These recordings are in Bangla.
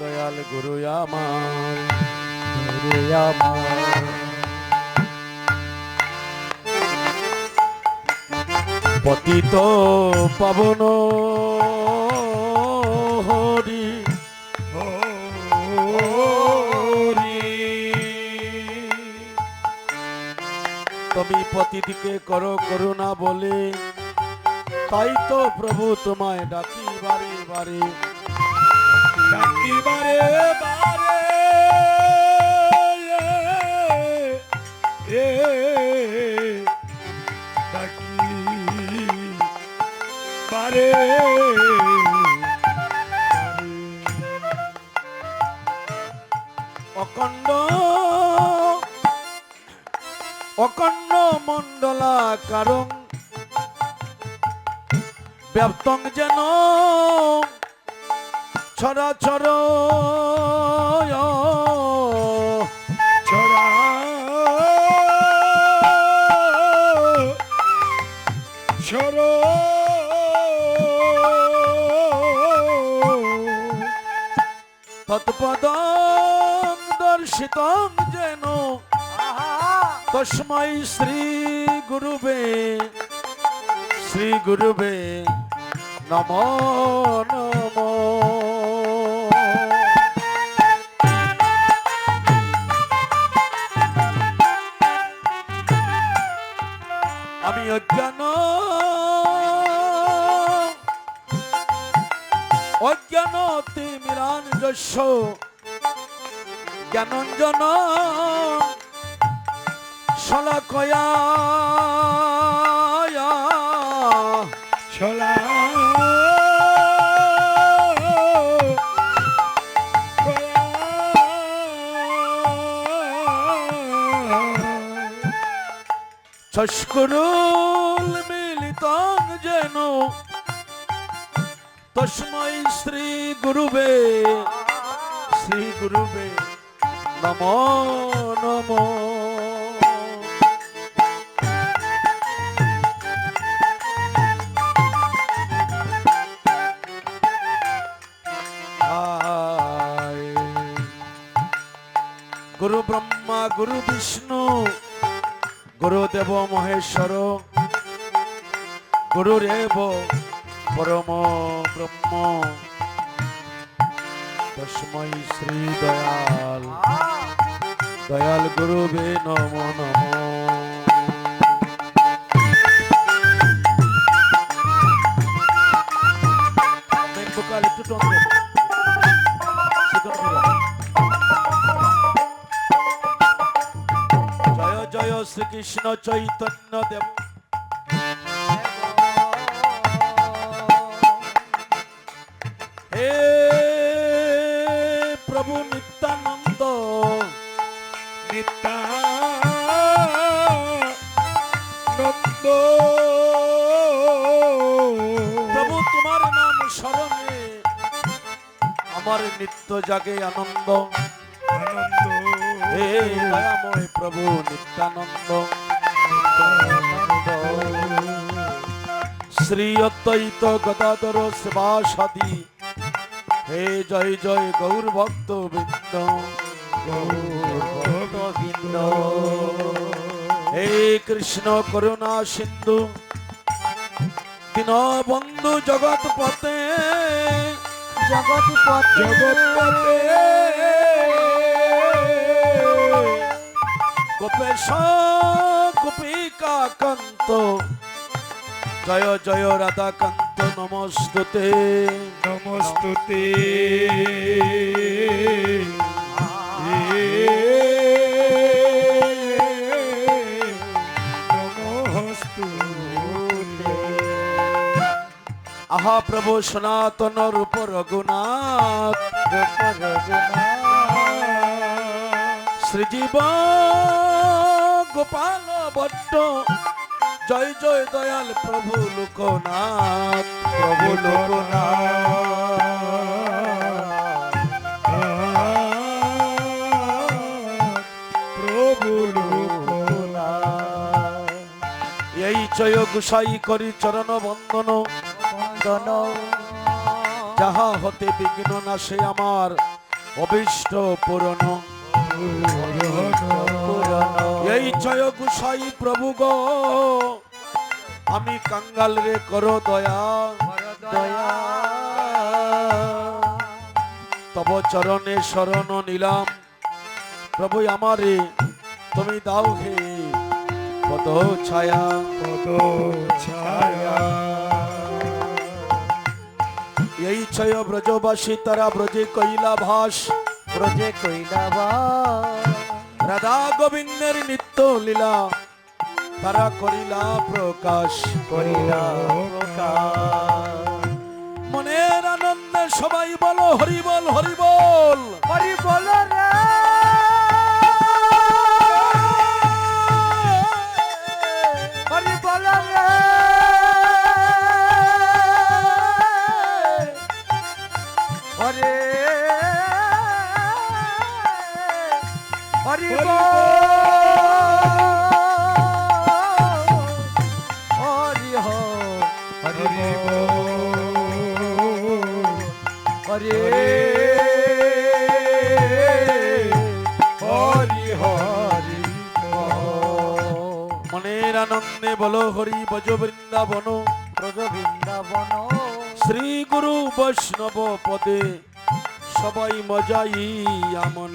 দয়াল গুরু আমার গুরু আমার। পতিত পাবন হরি তুমি প্রতিদিকে করো করুণা বলে, তাই তো প্রভু তোমায় ডাকি বারে বারে। অখণ্ড অখণ্ড মণ্ডলা কারণ ব্যাপ্তং যেন ছড়া ছড় ছড়া। ছড়। তৎপদং দর্শিতং যেন। তস্মৈ শ্রী গুরুবে শ্রী গুরুবে নম নম। অজ্ঞান। অজ্ঞান তিমিরান যশ জ্ঞানঞ্জন। শলাকয়া শলা। ছস্করুল মিলিত যেন তস্মৈ শ্রী গুরুবে শ্রী গুরুবে নম নম। গুরু ব্রহ্মা গুরু বিষ্ণু গুরুদেব মহেশ্বর গুরুরেব পরম ব্রহ্ম তস্মৈ শ্রী দয়াল। দয়াল গুরুবে নম নম। ভোকাল একটু শ্রীকৃষ্ণ চৈতন্য দেব। হে প্রভু নিত্যানন্দ। নিত্যানন্দ। প্রভু তোমার নাম স্মরণে আমার নিত্য জাগে আনন্দ। আনন্দ। হে দয়াময় প্রভু নিত্যানন্দ। শ্রী অদ্বৈত গদাধর সেবাসাদি। হে জয় জয় গৌর ভক্ত বৃন্দ। গোবিন্দ হে কৃষ্ণ করুণা সিন্ধু। দীন বন্ধু জগৎ পতে জগৎ পথে জগৎপতে গোপেশ গোপিকা কান্ত। জয় জয় রাধা কান্ত নমস্তুতে। নমস্তুতে। নমস্তুতে। আহা প্রভু সনাতন রূপ রঘুনাথ। শ্রীজীব গোপাল ভট্ট। জয় জয় দয়াল প্রভু লোকনাথ প্রভু লোকনাথ। প্রভু লোকনাথ এই জয় গুসাই করি চরণ বন্দন। বন্দন যাহা হতে বিঘ্ন নাশে আমার অবিষ্ট পূরণ। এই জয় গুসাই প্রভু গো। আমি কাঙ্গাল রে করো দয়া। দয়া তব চরণে শরণ নিলাম। প্রভু আমারে তুমি দাও হে কত ছায়া। কত ছায়া। এই ছয় ব্রজবাসী তারা ব্রজে কইলা ভাস ব্রজে কইলাবা রাধা গোবিন্দের নিত্য লীলা, তারা করিলা প্রকাশ, করিলা মনের আনন্দে সবাই বলো, হরি বল হরি বল। হরি বল হরি বল রে। মনের আনন্দে বলো হরি বজ বৃন্দাবন। ব্রজ বৃন্দাবন। শ্রী গুরু বৈষ্ণব পদে সবাই মজাই আমন।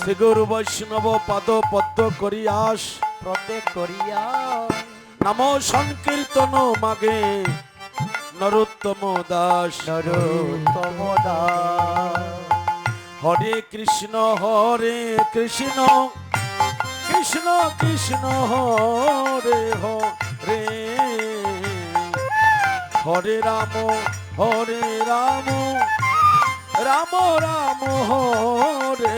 শ্রী গুরু বৈষ্ণব পাদ পদ্ম করি আস প্রত্যেক করিয়া নাম সংকীর্তন মাগে। নরোত্তম দাস। নরোত্তম দাস। হরে কৃষ্ণ হরে কৃষ্ণ। কৃষ্ণ কৃষ্ণ হরে হরে। হরে রাম হরে রাম। রাম রাম হরে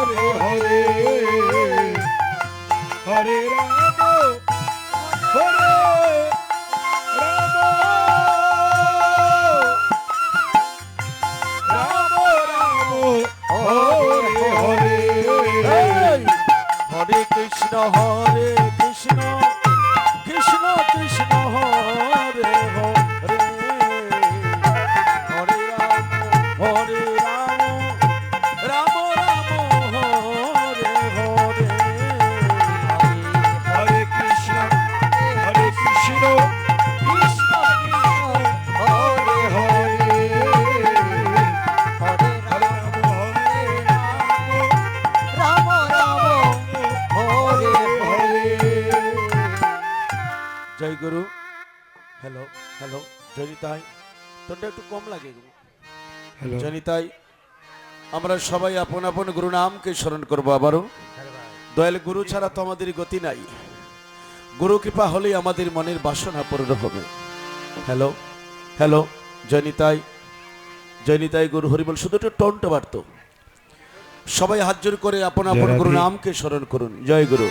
হরে। হরে রাম হরে। হরে কৃষ্ণ হরে কৃষ্ণ। গুরু হ্যালো হ্যালো জয়নিতাই তোরটা একটু কম লাগে গো। হ্যালো জয়নিতাই আমরা সবাই আপন আপন গুরু নামকে স্মরণ করব আবারও দয়াল গুরু ছাড়া তো আমাদের গতি নাই গুরু কৃপা হলেই আমাদের মনের বাসনা পূর্ণ হবে হ্যালো হ্যালো জয়নিতাই জয়নিতাই গুরু হরিবল শুধু একটু টনটা বাড়তো সবাই হাত জোর করে আপন আপন গুরু। নামকে স্মরণ করুন জয় গুরু